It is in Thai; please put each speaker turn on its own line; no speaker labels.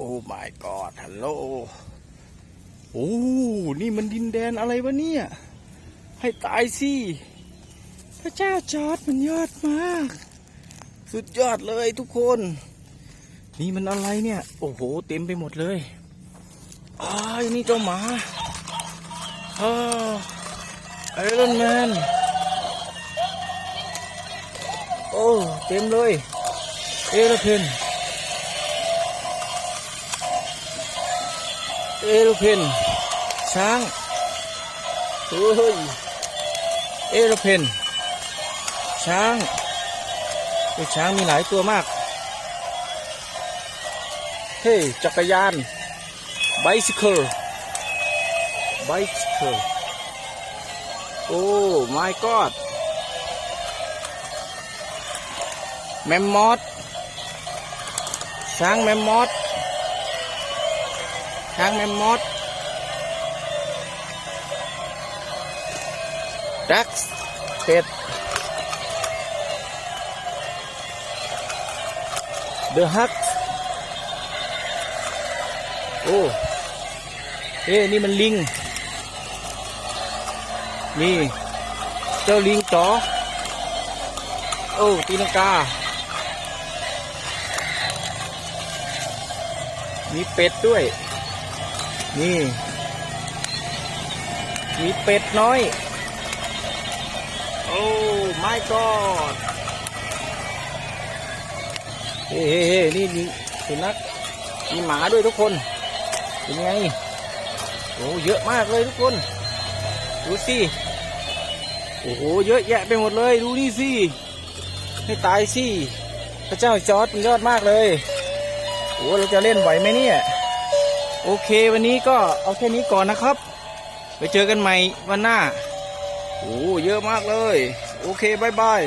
โอ้ my god ฮัลโหลโอ้ นี่มันดินแดนอะไรวะเนี่ย ให้ตายสิ พระเจ้าจอร์ดมันยอดมาก สุดยอดเลยทุกคน นี่มันอะไรเนี่ย โอ้โห เต็มไปหมดเลยอ้ายนี่เจ้าหมาอ้าไอรอนแมน โอ้ เต็มเลย เอโรเพน เอโรเพนช้างเฮ้ยเอโรเพนช้างไอช้างมีหลายตัวมาก เฮ้ยจักรยาน bicycle bicycle โอ้ my god แมมมอสช้างแมมมอส ช้างแมมมอสดักเป็ด The Hut โอ้เอ้นี่มันลิง นี่ เจ้าลิงจ๋อโอ้ตีลังกามีเป็ดด้วย นี่ มีเป็ดน้อย โอ้ my god เฮ้เฮ้เฮ้นี่มีสุนัขมีหมาด้วยทุกคน เป็นไง โอ้เยอะมากเลยทุกคน ดูสิ โอ้โห เยอะแยะไปหมดเลย ดูนี่สิ ให้ตายสิ พระเจ้าจอร์ดมันยอดมากเลย โอ้เราจะเล่นไหวไหมเนี่ย โอเควันนี้ก็เอาแค่นี้ก่อนนะครับ ไปเจอกันใหม่วันหน้าโอ้เยอะมากเลย โอเคบายบาย